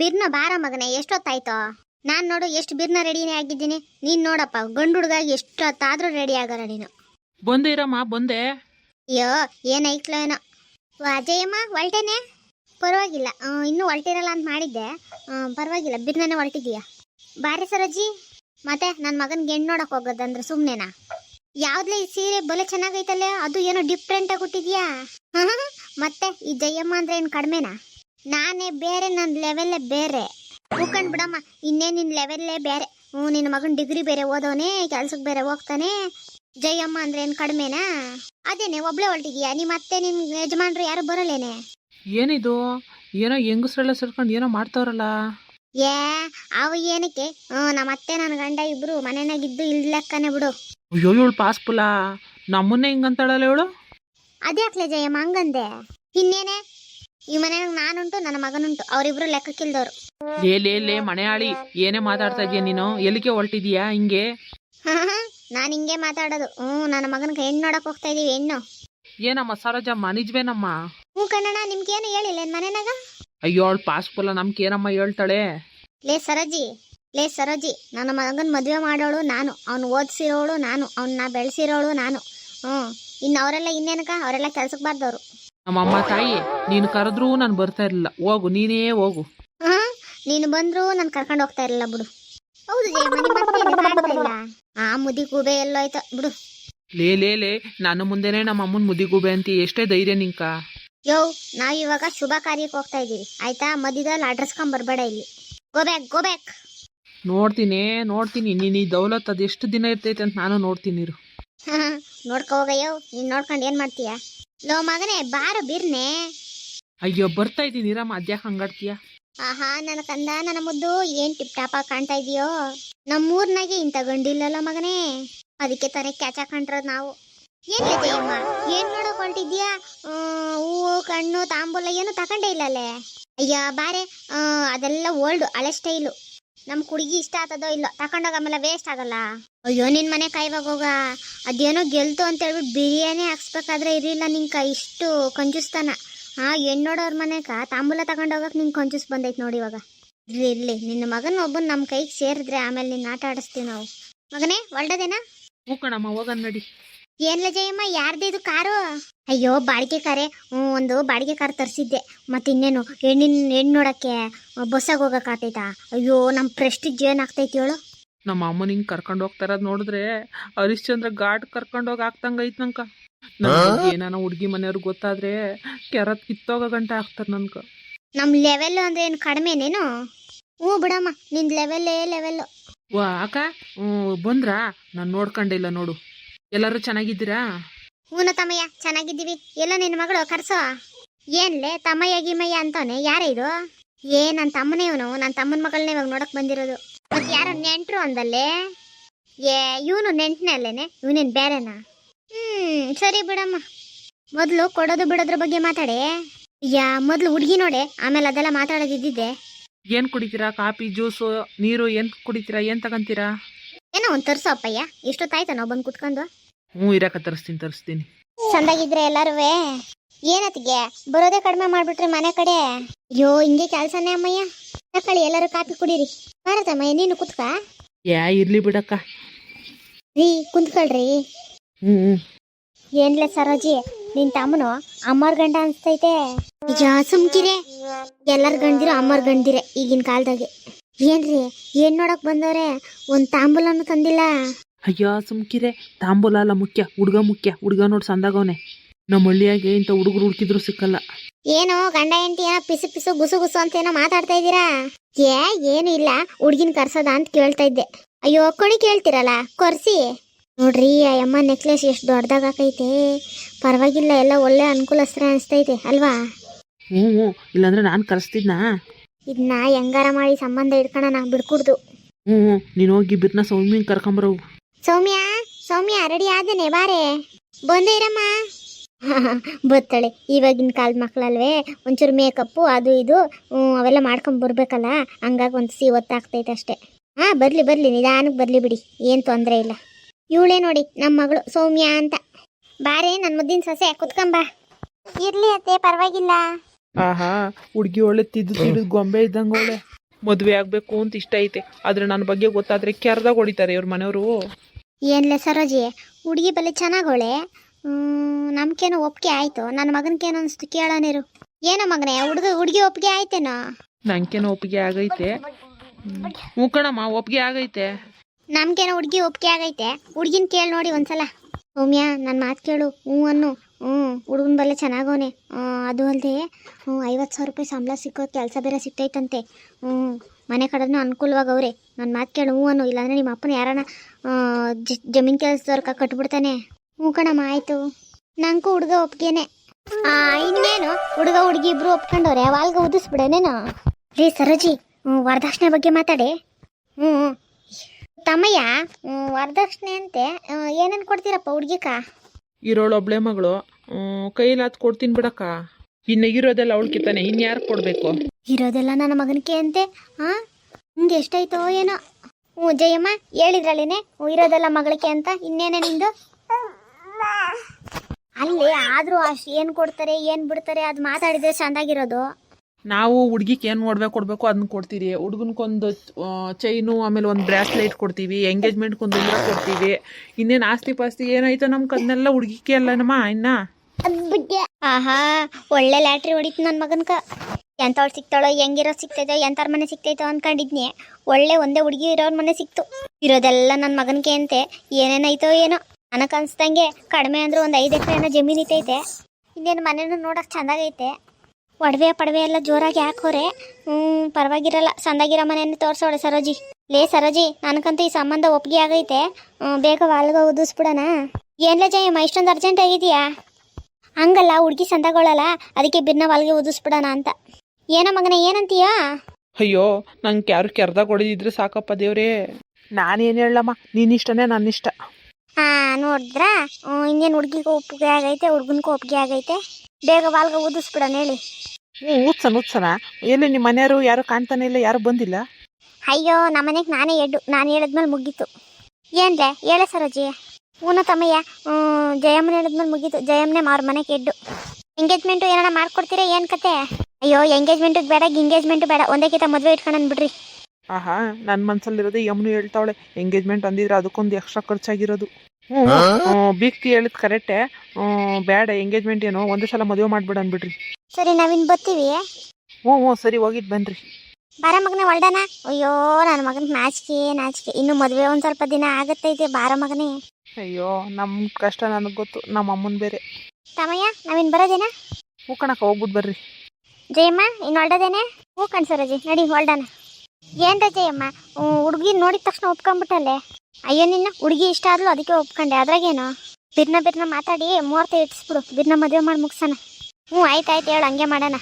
ಬಿರ್ನ ಬಾರ ಮಗನೇ ಎಷ್ಟೊತ್ತಾಯ್ತೋ? ನಾನು ನೋಡು ಎಷ್ಟು ಬಿರ್ನ ರೆಡಿನೇ ಆಗಿದ್ದೀನಿ. ನೀನ್ ನೋಡಪ್ಪ ಗಂಡು ಹುಡುಗಾಗಿ ಎಷ್ಟೊತ್ತಾದ್ರೂ ರೆಡಿ ಆಗಲ್ಲ ನೀನು. ಬಂದೆ ಇರಮ್ಮ ಬಂದೆ. ಅಯ್ಯೋ ಏನೈಕ್ಲೋ ಏನೋ. ಅಜಯಮ್ಮ ಹೊಲ್ಟೇನೆ? ಪರವಾಗಿಲ್ಲ. ಇನ್ನೂ ಹೊಲ್ಟಿರಲ್ಲ ಅಂತ ಮಾಡಿದ್ದೆ. ಪರವಾಗಿಲ್ಲ ಬಿರ್ನೇ ಹೊಲ್ಟಿದೀಯಾ ಬಾರಿ ಸರೋಜಿ. ಮತ್ತೆ ನನ್ನ ಮಗನ್ ಹೆಣ್ಣು ನೋಡಕ್ ಹೋಗೋದಂದ್ರೆ ಸುಮ್ಮನೆನಾ ಯಾವ್ದ್ಲೇ ಈ ಸೀರೆ ಬಲೆ ಚೆನ್ನಾಗೈತಲ್ಲ ಅದು ಏನೋ ಡಿಫ್ರೆಂಟ್ ಆಗಿ ಹುಟ್ಟಿದ್ಯಾ? ಮತ್ತೆ ಈ ಜಯಮ್ಮ ಅಂದ್ರೆ ಏನು ಕಡಿಮೆನಾ? ನಾನೇ ಬೇರೆ ನನ್ನ ಲೆವೆಲ್ಲೇ ಬೇರೆ. ಹೂಕಂಡು ಬಿಡಮ್ಮ ಇನ್ನೇ ನಿನ್ನ ಲೆವೆಲ್ಲೇ ಬೇರೆ. ಹ್ಞೂ ನಿನ್ನ ಮಗನ ಡಿಗ್ರಿ ಬೇರೆ ಓದೋನೆ ಕೆಲ್ಸಕ್ಕೆ ಬೇರೆ ಹೋಗ್ತಾನೆ. ಜಯಮ್ಮ ಅಂದ್ರೆ ಏನು ಕಡಿಮೆನಾ? ಅದೇನೆ ಒಬ್ಳೆ ಹೊಲ್ಟಿದ್ಯಾ? ನಿಮ್ಮ ಅತ್ತೆ ನಿಮ್ಮ ಯಜಮಾನ್ರು ಯಾರು ಬರಲ್ಲೇನೆ? ಏನಿದು? ಏನೋ ಹೆಂಗಸ್ರೆಲ್ಲ ಸೇರ್ಕೊಂಡು ಏನೋ ಮಾಡ್ತಾವ್ರಲ್ಲ. ಏ ಅವು ಏನಕ್ಕೆ? ಹ್ಞೂ ನಮ್ಮ ಅತ್ತೆ ನನ್ನ ಗಂಡ ಇಬ್ರು ಮನೆನಾಗಿದ್ದು ಇಲ್ಲಕ್ಕನೆ ಬಿಡು. ಅಯ್ಯೋ ಇವಳು ಪಾಸ್ ಪುಲಾ? ನಮ್ಮನ್ನೇ ಹಿಂಗಂತಾಳಲ್ಲ ಇವಳು? ಅದ್ಯಾಕ್ಲೆ ಜಯಮ್ಮ ಹಂಗಂದೆ? ಇನ್ನೇನೆ? ಈ ಮನೆಯಾಗ ನಾನುಂಟು ನನ್ನ ಮಗನುಂಟು. ಅವರಿಬ್ರು ಲೆಕ್ಕಕ್ಕಿಲ್ದವ್ರು. ಲೇ ಲೇ ಲೇ ಮನೆ ಏನೇ ಮಾತಾಡ್ತಾ ಇದೀಯ ನೀನು? ಎಲ್ಲಿಗೆ ಹೊರಟಿದೀಯಾ ಹಿಂಗೆ? ನಾನು ಹಿಂಗೆ ಮಾತಾಡೋದು. ಹ್ಞೂ ನನ್ನ ಮಗನಿಗೆ ಹೆಣ್ಣು ನೋಡಕ್ ಹೋಗ್ತಾ ಇದೀವಿ ಹೆಣ್ಣು. ಏನಮ್ಮ ಸರೋಜಮ್ಮ ನಿಜವೇನಮ್ಮ ಹ್ಞೂ ಕಣ್ಣಣ್ಣ ನಿಮ್ಗೇನು ಹೇಳಿಲ್ಲ ಏನು ಮನೆನಾಗ? ಅಯ್ಯೋ ಅವಳು ಪಾಸ್ ಪುಲ ನಮ್ಗೆ ಏನಮ್ಮ ಹೇಳ್ತಾಳೆ? ಲೇ ಸರೋಜಿ ಲೇ ಸರೋಜಿ ನನ್ನ ಮಗನ ಮದುವೆ ಮಾಡೋಳು ನಾನು. ಅವ್ನು ಓದಿಸಿರೋಳು ನಾನು ಅವನ್ನ ಬೆಳೆಸಿರೋಳು ನಾನು. ಹ್ಞೂ ಇನ್ನು ಅವರೆಲ್ಲ ಇನ್ನೇನಕ ಅವರೆಲ್ಲ ಕೆಲ್ಸಕ್ಕೆ ಬಾರ್ದವ್ರು. ನಮ್ಮ ಅಮ್ಮ ತಾಯಿ ನೀನು ಕರೆದ್ರೂ ನಾನು ಬರ್ತಾ ಇರಲಿಲ್ಲ. ಹೋಗು ನೀನೇ ಹೋಗು. ಹಾ ನೀನು ಬಂದ್ರು ನಾನು ಕರ್ಕೊಂಡು ಹೋಗ್ತಾ ಇರಲಿಲ್ಲ ಬಿಡು. ಹೌದು ಜಯಮ್ಮ ನಿಮ್ಮ ಅತ್ತೆ ಇಲ್ಲ ಆ ಮುದಿ ಕೂಬೆ ಎಲ್ಲೋಯ್ತು ಬಿಡು. ಲೇ ಲೇ ಲೇ ನಾನು ಮುಂದೆನೆ ನಮ್ಮ ಅಮ್ಮನ ಮುದಿಗೂಬೆ ಅಂತ ಎಷ್ಟೇ ಧೈರ್ಯ ನಿಂಕ. ಯೋ ನಾವ್ ಇವಾಗ ಶುಭ ಕಾರ್ಯಕ್ಕೆ ಹೋಗ್ತಾ ಇದೀವಿ ಆಯ್ತಾ? ಮಧ್ಯದಲ್ಲಿ ಅಡ್ರೆಸ್ಕೊಂಡ್ ಬರ್ಬೇಡ ಇಲ್ಲಿ. ಗೋಬ್ಯಾಕ್ ಗೋಬ್ಯಾಕ್ ನೋಡ್ತೀನಿ ನೋಡ್ತೀನಿ. ನೀನು ಈ ದೌಲತ್ ಅದು ಎಷ್ಟು ದಿನ ಇರ್ತೈತೆ ಅಂತ ನಾನು ನೋಡ್ತೀನಿ ಇರು. ನೋಡ್ಕೊ ಹೋಗಯ್ಯೋ ನೀನ್ ನೋಡ್ಕೊಂಡು ಏನ್ ಮಾಡ್ತೀಯ? ಲೋ ಮಗನೇ ಬಾರ ಬಿರ್ನೆ. ಅಯ್ಯೋ ಬರ್ತಾ ಇದ್ದೀನಿ ಇರಮ್ಮ ಅದ್ಯಾಕೆ ಹಂಗಾಡ್ತೀಯ? ಆಹಾ ನನ್ನ ಕಂದ ನನ್ನ ಮುದ್ದು ಏನ್ ಟಿಪ್ ಟಾಪ್ ಕಾಣ್ತಾ ಇದೀಯೋ? ನಮ್ಮೂರ್ನಾಗೆ ಇಂಥ ಗಂಡಿಲ್ಲಲ್ಲ ಮಗನೇ. ಅದಕ್ಕೆ ತಾನೇ ಕ್ಯಾಚ್ ಹಾಕೊಂಡ್ರದ್ ನಾವು. ಏನ್ ಜಯಮ್ಮ ಏನ್ ನೋಡಕ್ ಹೊಂಟಿದ್ಯಾ? ಹೂವು ಕಣ್ಣು ತಾಂಬೂಲ ಏನು ತಕೊಂಡೇ ಇಲ್ಲಲ್ಲೇ? ಅಯ್ಯ ಬಾರೆ ಅದೆಲ್ಲ ಓಲ್ಡ್ ಹಳೆ ಸ್ಟೈಲು. ನಮ್ ಕುಡುಗಿ ಇಷ್ಟ ಆತದೋ ಇಲ್ಲೋ, ತಕೊಂಡೋಗ ಆಮೇಲೆ ವೇಸ್ಟ್ ಆಗಲ್ಲ. ಅಯ್ಯೋ, ನಿನ್ ಮನೆ ಹೋಗ. ಅದೇನೋ ಗೆಲ್ತು ಅಂತ ಹೇಳ್ಬಿಟ್ಟು ಬಿರಿಯಾನಿ ಹಾಕ್ಸ್ಬೇಕಾದ್ರೆ ಇರಲಿಲ್ಲ ನಿಂಕ, ಇಷ್ಟು ಕಂಜುಸ್ತಾನ. ಹಾ ಹೆಣ್ಣು ನೋಡೋರ್ ಮನೆಗ ತಾಂಬೂಲ ತಗೊಂಡೋಗಕ್ ನಿಂಗೆ ಕಂಜುಸ್ ಬಂದೈತೆ ನೋಡಿ ಇವಾಗ. ಇರ್ಲಿ ಇರ್ಲಿ, ನಿನ್ನ ಮಗನ ಒಬ್ಬನ್ ನಮ್ಮ ಕೈಗೆ ಸೇರಿದ್ರೆ ಆಮೇಲೆ ನಿನ್ನ ಆಟ ಆಡಿಸ್ತೀವಿ ನಾವು. ಮಗನೇ, ಒಳ್ಳೆದೇನಾ? ಹ್ಞೂ ಕಣಮ್ಮ, ಹೋಗನ್ ನಡಿ. ಏನ್ಲ ಜಯಮ್ಮ ಯಾರ್ದಿದು ಇದು ಕಾರು? ಅಯ್ಯೋ ಬಾಡಿಗೆ ಕಾರೆ. ಹ್ಞೂ ಒಂದು ಬಾಡಿಗೆ ಕಾರ್ ತರಿಸಿದ್ದೆ. ಮತ್ತೆ ಇನ್ನೇನು ಹೆಣ್ಣಿನ ಹೆಣ್ಣು ನೋಡಕ್ಕೆ ಬಸ್ಸಾಗ ಹೋಗಕ್ಕಾಗ್ತೈತಾ ಅಯ್ಯೋ ನಮ್ಮ ಪ್ರೆಸ್ಟಿಜ್ ಏನಾಗ್ತೈತಿ ಹೇಳು. ನಮ್ಮ ಅಮ್ಮನ ಹಿಂಗ್ ಕರ್ಕೊಂಡು ಹೋಗ್ತಾರದ್ ನೋಡಿದ್ರೆ ಹರಿಶ್ಚಂದ್ರ ಘಾಟ್ ಕರ್ಕೊಂಡು ಹೋಗಿ ಆಗ್ತಂಗ ಐತ್ ನಂಕ ಏನಾನ ಹುಡ್ಗಿ ಮನೆಯವ್ರಿಗೆ ಗೊತ್ತಾದ್ರೆ ಕೆರತ್ ಕಿತ್ತೋಗ ಗಂಟೆ ಆಗ್ತಾರ ನನ್ಕ ನಮ್ ಲೆವೆಲ್ ಅಂದ್ರೆ ಏನು ಕಡಿಮೆನೇನು? ಹ್ಞೂ ಬಿಡಮ್ಮ ನಿನ್ ಲೆವೆಲ್ಲೇ ಲೆವೆಲ್ ವಾ ಅಕ್ಕ ಹ್ಞೂ ಬಂದ್ರಾ? ನಾನು ನೋಡ್ಕೊಂಡಿಲ್ಲ ನೋಡು. ಎಲ್ಲರೂ ಚೆನ್ನಾಗಿದ್ದೀರಾ? ಹೂನ ತಮ್ಮಯ್ಯ ಚೆನ್ನಾಗಿದ್ದೀವಿ. ಎಲ್ಲ ನಿನ್ನ ಮಗಳು ಕರ್ಸೋ? ಏನ್ಲೆ ತಮ್ಮಯ್ಯ ಗಿಮಯ್ಯ ಅಂತಾನೆ ಯಾರೇ ಇದು? ಏ ನನ್ನ ತಮ್ಮನೇ ಇವನು. ನನ್ನ ತಮ್ಮನ ಮಗಳನ್ನ ಇವಾಗ ನೋಡಕ್ ಬಂದಿರೋದು. ಮತ್ತೆ ಯಾರೋ ನೆಂಟ್ರು ಅಂದಲ್ಲೇ? ಏ ಇವನು ನೆಂಟನೇ ಅಲ್ಲೇನೆ? ಇವನೇನು ಬೇರೆನಾ ಹ್ಮ್ ಸರಿ ಬಿಡಮ್ಮ. ಮೊದಲು ಕೊಡೋದು ಬಿಡೋದ್ರ ಬಗ್ಗೆ ಮಾತಾಡಿ. ಯಾ ಮೊದಲು ಹುಡುಗಿ ನೋಡೆ ಆಮೇಲೆ ಅದೆಲ್ಲ ಮಾತಾಡೋದಿದ್ದಿದ್ದೆ. ಏನ್ ಕುಡಿತೀರಾ? ಕಾಫಿ ಜ್ಯೂಸು ನೀರು ಏನ್ ಕುಡಿತೀರಾ? ಏನ್ ತಗೊಂತೀರಾ? ಏನೋ ಒಂದ್ ತರ್ಸೋ ಅಪ್ಪಯ್ಯ. ಇಷ್ಟೊತ್ತಾಯ್ತಾ ನಾವು ಬಂದು ಕುತ್ಕೊಂಡು? ಹ್ಞೂ ಇರಾಕ ತರಿಸ್ತೀನಿ ತರಿಸ್ತೀನಿ. ಚಂದಾಗಿದ್ರೆ ಎಲ್ಲಾರುವೆ? ಏನತ್ತಿಗೆ? ಬರೋದೇ ಕಡಿಮೆ ಮಾಡ್ಬಿಟ್ರಿ ಮನೆ ಕಡೆ? ಅಯ್ಯೋ ಹಿಂಗೆ ಕೆಲ್ಸನೇ ಅಮ್ಮಯ್ಯ. ತಕೊಳ್ಳಿ ಎಲ್ಲರೂ ಕಾಪಿ ಕುಡೀರಿ. ಭಾರತಮ್ಮಯ್ಯ ನೀನು ಕುತ್ಕ? ಯಾ ಇರ್ಲಿ ಬಿಡಕ್ಕ. ರೀ ಕುಂತ್ಕೊಳ್ರಿ. ಹ್ಞೂ ಏನ್ಲೆ ಸರೋಜಿ ನಿನ್ ತಮ್ಮನು ಅಮ್ಮರ್ ಗಂಡ ಅನ್ಸ್ತೈತೆ. ನಿಜ ಸುಮ್ಕಿರೆ. ಎಲ್ಲರ ಗಂಡಿರೋ ಅಮ್ಮರ್ ಗಂಡಿರೆ ಈಗಿನ ಕಾಲದಾಗೆ. ಏನ್ರಿ ಏನ್ ನೋಡಕ್ ಬಂದವ್ರೆ? ಒಂದ್ ತಾಂಬೂಲನ್ನು ತಂದಿಲ್ಲ? ಅಯ್ಯೋ ಸುಮ್ಕಿರೆ ತಾಂಬೂಲ ಅಲ್ಲ ಮುಖ್ಯ ಹುಡುಗ ಮುಖ್ಯ ಹುಡುಗ ನೋಡ್ ಸಂದಾಗವನೆ. ನಮ್ಮ ಹಳ್ಳಿಯಾಗೆ ಇಂಥ ಹುಡುಗರು ಹುಡುಕಿದ್ರು ಸಿಕ್ಕಲ್ಲ. ಏನು ಗಂಡ ಎಂಟಿ ಏನೋ ಪಿಸು ಪಿಸು ಗುಸು ಗುಸು ಅಂತ ಏನೋ ಮಾತಾಡ್ತಾ ಇದ್ದೀರಾ? ಏ ಏನು ಇಲ್ಲ ಹುಡುಗಿನ ಕರ್ಸೋದ ಅಂತ ಕೇಳ್ತಾ ಇದ್ದೆ. ಅಯ್ಯೋ ಕೊಡಿ ಕೇಳ್ತಿರಲ್ಲ ಕೊರ್ಸಿ. ನೋಡ್ರಿ ಆ ಅಮ್ಮ ನೆಕ್ಲೆಸ್ ಎಷ್ಟು ದೊಡ್ಡದಾಗೈತೆ ಪರವಾಗಿಲ್ಲ ಎಲ್ಲ ಒಳ್ಳೆ ಅನುಕೂಲಸ್ತ್ರ ಅನಿಸ್ತೈತೆ ಅಲ್ವಾ? ಹ್ಞೂ ಹ್ಞೂ ಇಲ್ಲಾಂದ್ರೆ ನಾನು ಕರೆಸ್ತಿದ್ನಾ? ಇದನ್ನ ಹೆಂಗಾರ ಮಾಡಿ ಸಂಬಂಧ ಇಟ್ಕೊಳ ಬಿಡ್ಕೂಡ್ದು. ಹ್ಞೂ ಹ್ಞೂ ನೀನು ಹೋಗಿ ಬಿರ್ನ ಸೌಮ್ಯ ಕರ್ಕೊಂಬರವು ಸೌಮ್ಯ ಸೌಮ್ಯ ರೆಡಿ ಆದೇನೆ ಬಾರೆ. ಬಂದೇ ಇರಮ್ಮ. ಬತ್ತಾಳೆ ಇವಾಗಿನ ಕಾಲದ ಮಕ್ಕಳಲ್ವೇ ಒಂಚೂರು ಮೇಕಪ್ಪು ಅದು ಇದು ಹ್ಮ್, ಅವೆಲ್ಲ ಮಾಡ್ಕೊಂಡ್ ಬರ್ಬೇಕಲ್ಲ ಹಂಗಾಗಿ ಒಂದು ಸಿ ಒತ್ತಾಗ್ತೈತೆ ಅಷ್ಟೇ. ಹಾಂ ಬರ್ಲಿ ಬರ್ಲಿ ನಿಧಾನಕ್ಕೆ ಬರ್ಲಿ ಬಿಡಿ ಏನು ತೊಂದರೆ ಇಲ್ಲ. ಇವಳೇ ನೋಡಿ ನಮ್ಮ ಮಗಳು ಸೌಮ್ಯ ಅಂತ. ಬಾರೆ ನನ್ನ ಮುದ್ದಿನ ಸೊಸೆ ಕುತ್ಕೊಂಬ ಇರ್ಲಿ ಅತ್ತೆ ಪರವಾಗಿಲ್ಲ. ಆಹಾ ಹುಡ್ಗಿ ಒಳ್ಳೆ ತಿದ್ದು ತಿದ್ದು ಗೊಂಬೆ ಇದ್ದಂಗೆ ಒಳ್ಳೆ. ಮದ್ವೆ ಆಗ್ಬೇಕು ಅಂತ ಇಷ್ಟ ಐತೆ. ಆದ್ರೆ ನನ್ನ ಬಗ್ಗೆ ಗೊತ್ತಾದ್ರೆ ಕೆರ್ದಾಗ ಹೊಡಿತಾರೆ ಇವ್ರ ಮನೆಯವರು. ಏನ್ಲೆ ಸರೋಜಿ ಹುಡುಗಿ ಬಲೆ ಚೆನ್ನಾಗೋಳೆ ನಮ್ಗೇನೋ ಒಪ್ಪಿಗೆ ಆಯ್ತು. ನನ್ನ ಮಗನ್ಗೇನು ಅನಿಸ್ತು ಕೇಳೋನಿರು ಏನೋ ಮಗನೇ ಹುಡುಗ ಹುಡುಗಿ ಒಪ್ಪಿಗೆ ಆಯ್ತೇನೋ? ನಂಗೇನೋ ಒಪ್ಪಿಗೆ ಆಗೈತೆ. ಹ್ಮ್. ಹ್ಞೂ ಕಣಮ್ಮ ಒಪ್ಪಿಗೆ ಆಗೈತೆ. ನಮ್ಗೇನೋ ಹುಡುಗಿ ಒಪ್ಪಿಗೆ ಆಗೈತೆ. ಹುಡುಗಿನ ಕೇಳಿ ನೋಡಿ ಒಂದ್ಸಲ. ಸೌಮ್ಯ ನನ್ನ ಮಾತು ಕೇಳು. ಹ್ಞೂ ಅನ್ನು. ಹ್ಞೂ, ಹುಡುಗನ ಬಲ್ಲೆ ಚೆನ್ನಾಗವನೆ. ಅದು ಅಲ್ಲದೆ ಹ್ಞೂ, ಐವತ್ತು ಸಾವಿರ ರೂಪಾಯಿ ಸಂಬಳ ಸಿಕ್ಕೋ ಕೆಲಸ ಬೇರೆ ಸಿಕ್ತೈತಂತೆ ಹ್ಞೂ, ಮನೆ ಕಡೆನು ಅನುಕೂಲವಾಗಿ ಅವ್ರೆ. ನನ್ನ ಮಾತು ಕೇಳು, ಹ್ಞೂ ಅನ್ನು. ಇಲ್ಲಾಂದರೆ ನಿಮ್ಮ ಅಪ್ಪನ ಯಾರಾನ ಜಮೀನು ಜ- ಜಮೀನ್ ಕೆಲಸದವ್ರ ಕಟ್ಬಿಡ್ತಾನೆ. ಹ್ಞೂ ಕಣಮ್ಮ, ಆಯಿತು. ನಂಗೂ ಹುಡುಗ ಒಪ್ಪಿಗೆನೆ ಇನ್ನೇನು? ಹುಡುಗ, ಹುಡುಗಿ ಇಬ್ರು ಒಪ್ಕೊಂಡವ್ರೆ. ವಾಲ್ಗ ಉದಿಸ್ಬಿಡೇನೇನು? ರೀ ಸರೋಜಿ ವರದಕ್ಷಿಣೆ ಬಗ್ಗೆ ಮಾತಾಡಿ. ಹ್ಞೂ. ತಮ್ಮಯ್ಯ ವರದಕ್ಷಿಣೆ ಅಂತೆ ಏನೇನು ಕೊಡ್ತೀರಪ್ಪ ಹುಡ್ಗಿಕ? ಇರೋಳು ಒಬ್ಳೆ ಮಗಳು ಕೈಲಿ ಹತ್ತು ಕೊಡ್ತೀನಿ ಬಿಡಕ್ಕ. ಇನ್ನ ಇರೋದೆಲ್ಲ ಅವಳಿಗೆ ಇನ್ ಇನ್ಯಾರು ಕೊಡಬೇಕು? ಇರೋದೆಲ್ಲ ನನ್ನ ಮಗನಿಗೆ ಅಂತೆ ಹಾ ನಿಂಗೆ ಎಷ್ಟಾಯ್ತೋ ಏನೋ. ಹ್ಞೂ ಜಯಮ್ಮ ಹೇಳಿದ್ರಲ್ಲೇನೆ ಇರೋದೆಲ್ಲ ಮಗಳಿಗೆ ಅಂತ ಇನ್ನೇನೆ ನಿಂದು? ಅಲ್ಲಿ ಆದರೂ ಅಷ್ಟು ಏನು ಕೊಡ್ತಾರೆ ಏನು ಬಿಡ್ತಾರೆ ಅದು ಮಾತಾಡಿದ್ರೆ ಚಂದಾಗಿರೋದು. ನಾವು ಹುಡುಗಿಗೆ ಏನು ಒಡವೆ ಕೊಡಬೇಕು ಅದನ್ನ ಕೊಡ್ತೀರಿ. ಹುಡುಗನ್ಕೊಂದು ಚೈನು ಆಮೇಲೆ ಒಂದು ಬ್ರಾಸ್ಲೆಟ್ ಕೊಡ್ತೀವಿ ಎಂಗೇಜ್ಮೆಂಟ್ಗೊಂದು ಉಂಗುರ ಕೊಡ್ತೀವಿ. ಇನ್ನೇನು ಆಸ್ತಿ ಪಾಸ್ತಿ ಏನಾಯ್ತೋ ನಮ್ಗೆ ಅದನ್ನೆಲ್ಲ ಹುಡುಗಿಗೆ ಅಲ್ಲನಮ್ಮ ಇನ್ನ ಆಹಾ, ಒಳ್ಳೆ ಲ್ಯಾಟ್ರಿ ಹೊಡಿತು ನನ್ನ ಮಗನ್ಕ. ಎಂಥವ್ಳು ಸಿಗ್ತಾಳೋ ಹೆಂಗಿರೋ ಸಿಗ್ತೈತೋ ಎಂಥವ್ರ ಮನೆ ಸಿಗ್ತೈತೋ ಅನ್ಕೊಂಡಿದ್ನಿ. ಒಳ್ಳೆ ಒಂದೇ ಹುಡುಗಿ ಇರೋರ್ ಮನೆ ಸಿಕ್ತು. ಇರೋದೆಲ್ಲ ನನ್ನ ಮಗನ್ಗೆ ಅಂತೆ. ಏನೇನೈತೋ ಏನೋ. ನನಗೆ ಅನ್ಸ್ದಂಗೆ ಕಡಿಮೆ ಅಂದ್ರೆ ಒಂದು ಐದು ಎಕರೆ ಏನೋ ಜಮೀನು ಇತ್ತೈತೆ. ಇನ್ನೇನು ಮನೇನು ನೋಡಕ್ ಚಂದಾಗೈತೆ. ಒಡವೆ ಪಡವೆ ಎಲ್ಲ ಜೋರಾಗಿ ಹಾಕೋರೆ ಹ್ಞೂ ಪರವಾಗಿರಲ್ಲ. ಸಂದಾಗಿರೋ ಮನೆಯನ್ನು ತೋರ್ಸೋಳೆ ಸರೋಜಿ. ಲೇ ಸರೋಜಿ ನನಗಂತೂ ಈ ಸಂಬಂಧ ಒಪ್ಪಿಗೆ ಆಗೈತೆ. ಬೇಗ ವಾಲ್ಗ ಉದಿಸ್ಬಿಡೋಣ ಏನ್ಲೇ ಜಯಮ್ಮ ಇಷ್ಟೊಂದು ಅರ್ಜೆಂಟ್ ಆಗಿದೆಯಾ? ಹಂಗಲ್ಲ ಹುಡ್ಗಿ ಸಂದಗಳಲ್ಲ. ಅದಕ್ಕೆ ಬಿರ್ನ ವಾಲ್ಗೆ ಉದಿಸ್ಬಿಡೋಣ ಅಂತ. ಏನೋ ಮಗನ ಏನಂತೀಯಾ? ಅಯ್ಯೋ ನಂಗೆ ಯಾರು ಕೆರ್ದಾಗ ಹೊಡೆದಿದ್ರೆ ಸಾಕಪ್ಪ ದೇವ್ರೇ. ನಾನೇನು ಹೇಳಮ್ಮ ನಿನ್ನಿಷ್ಟನೇ ನನ್ನಿಷ್ಟ. ಹಾ ನೋಡಿದ್ರ? ಇನ್ನೇನ್ ಹುಡುಗಿಗೂ ಒಪ್ಪಿಗೆ ಆಗೈತೆ ಹುಡುಗನ್ಗೂ ಒಪ್ಪಿಗೆ ಆಗೈತೆ. ಬೇಗ ಬಾಲ್ಗ ಉದಿಸ್ಬಿಡೋಣ ಹೇಳಿ. ಹ್ಞೂ ಉತ್ಸನ ಉತ್ಸನ ಎಲ್ಲಿ ನಿಮ್ಮ ಮನೆಯವರು ಯಾರು ಕಾಣ್ತಾನೆ ಇಲ್ಲ ಯಾರು ಬಂದಿಲ್ಲ? ಅಯ್ಯೋ ನಮ್ಮ ಮನೆಗೆ ನಾನೇ ಎಡ್ಡು ನಾನು ಹೇಳಿದ್ಮೇಲೆ ಮುಗೀತು. ಏನ್ಲೆ ಹೇಳ ಸರೋಜಿ. ಊನ ತಮ್ಮಯ್ಯ ಜಯಮ್ಮನ ಹೇಳಿದ್ಮೇಲೆ ಮುಗೀತು. ಜಯಮ್ಮನೇ ಮಾವ್ರ ಮನೆಗೆ ಎಡ್ಡು. ಎಂಗೇಜ್ಮೆಂಟು ಏನಾರ ಮಾಡ್ಕೊಡ್ತೀರಾ ಏನು ಕತೆ? ಅಯ್ಯೋ ಎಂಗೇಜ್ಮೆಂಟಿಗೆ ಬೇಡ ಎಂಗೇಜ್ಮೆಂಟು ಬೇಡ. ಒಂದೇ ಕಿತ ಮದುವೆ ಇಟ್ಕೊಂಡು ಬಿಡ್ರಿ. ಆಹಾ ನನ್ನ ಮನ್ಸಲ್ಲಿರೋದು ಯಮುನು ಹೇಳ್ತಾವಳೆ ಎಂಗೇಜ್ಮೆಂಟ್ ಅಂದಿದ್ರೆ ಅದಕ್ಕೊಂದು ಎಕ್ಸ್ಟ್ರಾ ಖರ್ಚಾಗಿರೋದು. ಹ್ಞೂ ಬೀಗ್ತಿ ಹೇಳಿದ್ ಕರೆಕ್ಟೇ. ಬ್ಯಾಡ ಎಂಗೇಜ್ಮೆಂಟ್ ಏನೋ ಒಂದೇ ಸಲ ಮದುವೆ ಮಾಡ್ಬಿಡ ಅನ್ಬಿಡ್ರಿ ಸರಿ ನಾವಿನ್ ಬರ್ತೀವಿ. ಹ್ಞೂ ಹ್ಞೂ ಸರಿ ಹೋಗಿದ್ ಬನ್ರಿ. ಬಾರ ಮಗನೇ ಹೊಲ್ಡನ ಅಯ್ಯೋ ನನ್ನ ಮಗನ ನಾಚಿಕೆ ನಾಚಿಕೆ. ಇನ್ನು ಮದುವೆ ಒಂದ್ ಸ್ವಲ್ಪ ದಿನ ಆಗತ್ತೈತೆ ಬಾರ ಮಗನೇ. ಅಯ್ಯೋ ನಮ್ ಕಷ್ಟ ನನಗ್ ಗೊತ್ತು ನಮ್ಮ ಅಮ್ಮನ್ ಬೇರೆ. ತಮಯ್ಯ ನಾವಿನ್ ಬರೋದೇನ? ಹೂ ಕಣಕ್ಕ ಹೋಗ್ಬಿಟ್ ಬರ್ರಿ. ಜಯಮ್ಮ ಇನ್ನು ಹೊಲ್ಡದೇನೆ? ಹೂ ಕಣ್ಸರಜಿ ನಡಿ ಹೊಲ್ಡನ. ಏನ್ರ ರಜೆಯಮ್ಮ ಹುಡುಗಿ ನೋಡಿದ ತಕ್ಷಣ ಒಪ್ಕೊಂಡ್ಬಿಟ್ಟಲ್ಲೇ. ಅಯ್ಯೋ, ನಿನ್ನ ಹುಡುಗಿ ಇಷ್ಟ ಆದ್ಲು ಅದಕ್ಕೆ ಒಪ್ಕೊಂಡೆ. ಅದ್ರಾಗೇನು? ಬಿರ್ನ ಬಿರ್ನ ಮಾತಾಡಿ ಮೂವತ್ತೈದು ಇಟ್ಸ್ಬಿಡು. ಬಿರ್ನ ಮದುವೆ ಮಾಡಿ ಮುಗ್ಸೋಣ. ಹ್ಞೂ ಆಯ್ತು ಆಯ್ತು, ಹೇಳು, ಹಂಗೆ ಮಾಡೋಣ.